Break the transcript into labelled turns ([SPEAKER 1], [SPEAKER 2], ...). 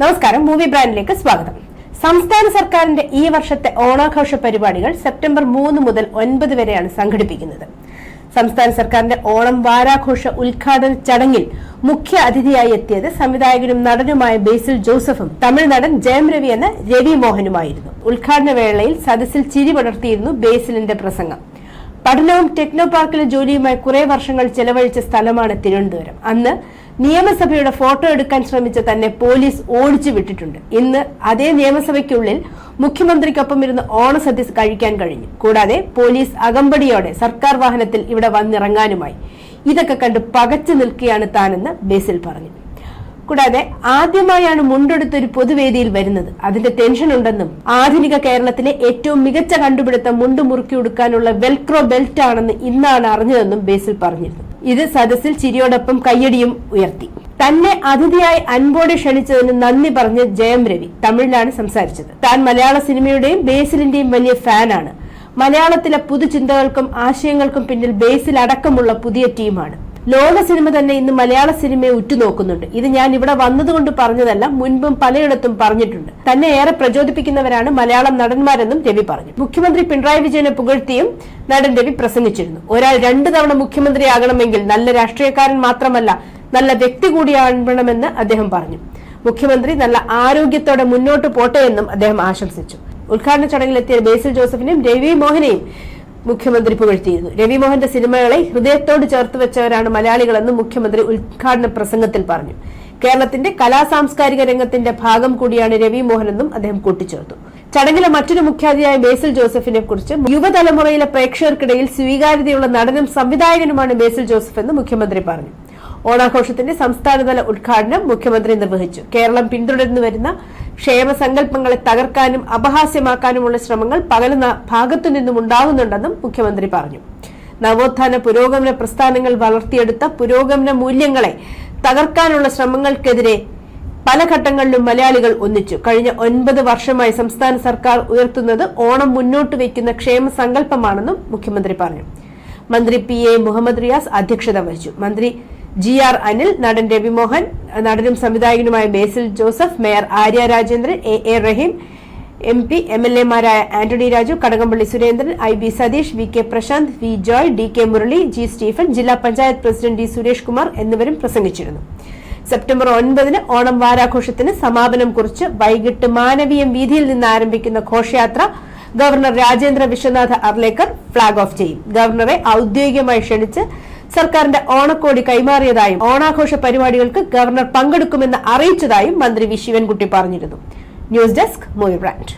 [SPEAKER 1] നമസ്കാരം മൂവി ബ്രാൻഡിലേക്ക് സ്വാഗതം. സംസ്ഥാന സർക്കാരിന്റെ ഈ വർഷത്തെ ഓണാഘോഷ പരിപാടികൾ സെപ്റ്റംബർ മൂന്ന് മുതൽ ഒൻപത് വരെയാണ് സംഘടിപ്പിക്കുന്നത്. സംസ്ഥാന സർക്കാരിന്റെ ഓണം വാരാഘോഷ ഉദ്ഘാടന ചടങ്ങിൽ മുഖ്യ അതിഥിയായി എത്തിയത് സംവിധായകനും നടനുമായ ബേസിൽ ജോസഫും. തമിഴ് നടൻ ജയം രവി എന്ന രവി മോഹനുമായിരുന്നു. ഉദ്ഘാടന വേളയിൽ സദസ്സിൽ ചിരി പടർത്തിയിരുന്നു ബേസിലിന്റെ പ്രസംഗം. പഠനവും ടെക്നോ പാർക്കിലെ ജോലിയുമായി കുറെ വർഷങ്ങൾ ചെലവഴിച്ച സ്ഥലമാണ് തിരുവനന്തപുരം. അന്ന് നിയമസഭയുടെ ഫോട്ടോ എടുക്കാൻ ശ്രമിച്ച തന്നെ പോലീസ് ഓടിച്ചു വിട്ടിട്ടുണ്ട്. ഇന്ന് അതേ നിയമസഭയ്ക്കുള്ളിൽ മുഖ്യമന്ത്രിക്കൊപ്പം ഇരുന്ന് ഓണസദ്യ കഴിക്കാൻ കഴിഞ്ഞു. കൂടാതെ പോലീസ് അകമ്പടിയോടെ സർക്കാർ വാഹനത്തിൽ ഇവിടെ വന്നിറങ്ങാനുമായി. ഇതൊക്കെ കണ്ട് പകച്ചു നിൽക്കുകയാണ് താനെന്ന് ബേസിൽ പറഞ്ഞു. കൂടാതെ ആദ്യമായാണ് മുണ്ടെടുത്ത് ഒരു പൊതുവേദിയിൽ വരുന്നത്. അതിന്റെ ടെൻഷൻ ഉണ്ടെന്നും ആധുനിക കേരളത്തിലെ ഏറ്റവും മികച്ച കണ്ടുപിടുത്തം മുണ്ട് മുറുക്കി ഉടുക്കാനുള്ള വെൽക്രോ ബെൽറ്റ് ആണെന്ന് ഇന്നാണ് അറിഞ്ഞതെന്നും ബേസിൽ പറഞ്ഞിരുന്നു. ഇത് സദസ്സിൽ ചിരിയോടൊപ്പം കയ്യടിയും ഉയർത്തി. തന്നെ അതിഥിയായി അൻപോടെ ക്ഷണിച്ചതിന് നന്ദി പറഞ്ഞ് ജയം രവി തമിഴിലാണ് സംസാരിച്ചത്. താൻ മലയാള സിനിമയുടെയും ബേസിലിന്റെയും വലിയ ഫാനാണ്. മലയാളത്തിലെ പുതുചിന്തകൾക്കും ആശയങ്ങൾക്കും പിന്നിൽ ബേസിൽ അടക്കമുള്ള പുതിയ ടീമാണ്. ലോക സിനിമ തന്നെ ഇന്ന് മലയാള സിനിമയെ ഉറ്റുനോക്കുന്നുണ്ട്. ഇത് ഞാൻ ഇവിടെ വന്നതുകൊണ്ട് പറഞ്ഞതല്ല മുൻപും പലയിടത്തും പറഞ്ഞിട്ടുണ്ട്. തന്നെ ഏറെ പ്രചോദിപ്പിക്കുന്നവരാണ് മലയാളം നടന്മാരെന്നും രവി പറഞ്ഞു. മുഖ്യമന്ത്രി പിണറായി വിജയനെ പുകഴ്ത്തിയും നടൻ രവി പ്രസംഗിച്ചിരുന്നു. ഒരാൾ രണ്ടു തവണ മുഖ്യമന്ത്രിയാകണമെങ്കിൽ നല്ല രാഷ്ട്രീയക്കാരൻ മാത്രമല്ല നല്ല വ്യക്തി കൂടിയാകണമെന്ന് അദ്ദേഹം പറഞ്ഞു. മുഖ്യമന്ത്രി നല്ല ആരോഗ്യത്തോടെ മുന്നോട്ട് പോട്ടെ എന്നും അദ്ദേഹം ആശംസിച്ചു. ഉദ്ഘാടന ചടങ്ങിലെത്തിയ ബേസിൽ ജോസഫിനെയും രവി മോഹനെയും മുഖ്യമന്ത്രി പുകഴ്ത്തിയിരുന്നു. രവിമോഹന്റെ സിനിമകളെ ഹൃദയത്തോട് ചേർത്ത് വെച്ചവരാണ് മലയാളികളെന്ന് മുഖ്യമന്ത്രി ഉദ്ഘാടന പ്രസംഗത്തിൽ പറഞ്ഞു. കേരളത്തിന്റെ കലാ സാംസ്കാരിക രംഗത്തിന്റെ ഭാഗം കൂടിയാണ് രവിമോഹനെന്നും അദ്ദേഹം കൂട്ടിച്ചേർത്തു. ചടങ്ങിലെ മറ്റൊരു മുഖ്യാതിഥിയായ ബേസിൽ ജോസഫിനെ കുറിച്ച് യുവതലമുറയിലെ പ്രേക്ഷകർക്കിടയിൽ സ്വീകാര്യതയുള്ള നടനും സംവിധായകനുമാണ് ബേസിൽ ജോസഫ് എന്ന് മുഖ്യമന്ത്രി പറഞ്ഞു. ഓണാഘോഷത്തിന്റെ സംസ്ഥാനതല ഉദ്ഘാടനം മുഖ്യമന്ത്രി നിർവഹിച്ചു. കേരളം പിന്തുടർന്നു വരുന്ന ക്ഷേമസങ്കല്പങ്ങളെ തകർക്കാനും അപഹാസ്യമാക്കാനുമുള്ള ശ്രമങ്ങൾ പകലുന്ന ഭാഗത്തു നിന്നും ഉണ്ടാകുന്നുണ്ടെന്നും മുഖ്യമന്ത്രി പറഞ്ഞു. നവോത്ഥാന പുരോഗമന പ്രസ്ഥാനങ്ങൾ വളർത്തിയെടുത്ത പുരോഗമന മൂല്യങ്ങളെ തകർക്കാനുള്ള ശ്രമങ്ങൾക്കെതിരെ പല ഘട്ടങ്ങളിലും മലയാളികൾ ഒന്നിച്ചു. കഴിഞ്ഞ ഒൻപത് വർഷമായി സംസ്ഥാന സർക്കാർ ഉയർത്തുന്നത് ഓണം മുന്നോട്ട് വയ്ക്കുന്ന ക്ഷേമ സങ്കല്പമാണെന്നും മുഖ്യമന്ത്രി പറഞ്ഞു. മന്ത്രി പി എ മുഹമ്മദ് റിയാസ് അധ്യക്ഷത വഹിച്ചു. മന്ത്രി ജി ആർ അനിൽ നടൻ രവിമോഹൻ നടനും സംവിധായകനുമായ Basil Joseph mayor Arya Rajendran A A Rahim M P M L എമാരായ Antony Raju Kadakampally Surendran I B Satheesh V K Prasanth V Joy D K Murali G Stephen ജില്ലാ panchayat president D Suresh Kumar എന്നിവരും പ്രസംഗിച്ചിരുന്നു. September ഒൻപതിന് ഓണം വാരാഘോഷത്തിന് സമാപനം കുറിച്ച് വൈകിട്ട് മാനവീയം വീതിയിൽ നിന്ന് ആരംഭിക്കുന്ന ഘോഷയാത്ര governor Rajendra Vishwanath Arlekar flag off ചെയ്യും. ഗവർണറെ ഔദ്യോഗികമായി ക്ഷണിച്ച് സർക്കാരിന്റെ ഓണക്കോടി കൈമാറിയതായും ഓണാഘോഷ പരിപാടികൾക്ക് ഗവർണർ പങ്കെടുക്കുമെന്ന് അറിയിച്ചതായും മന്ത്രി വി ശിവൻകുട്ടി പറഞ്ഞിരുന്നു. News desk മൊയ് brand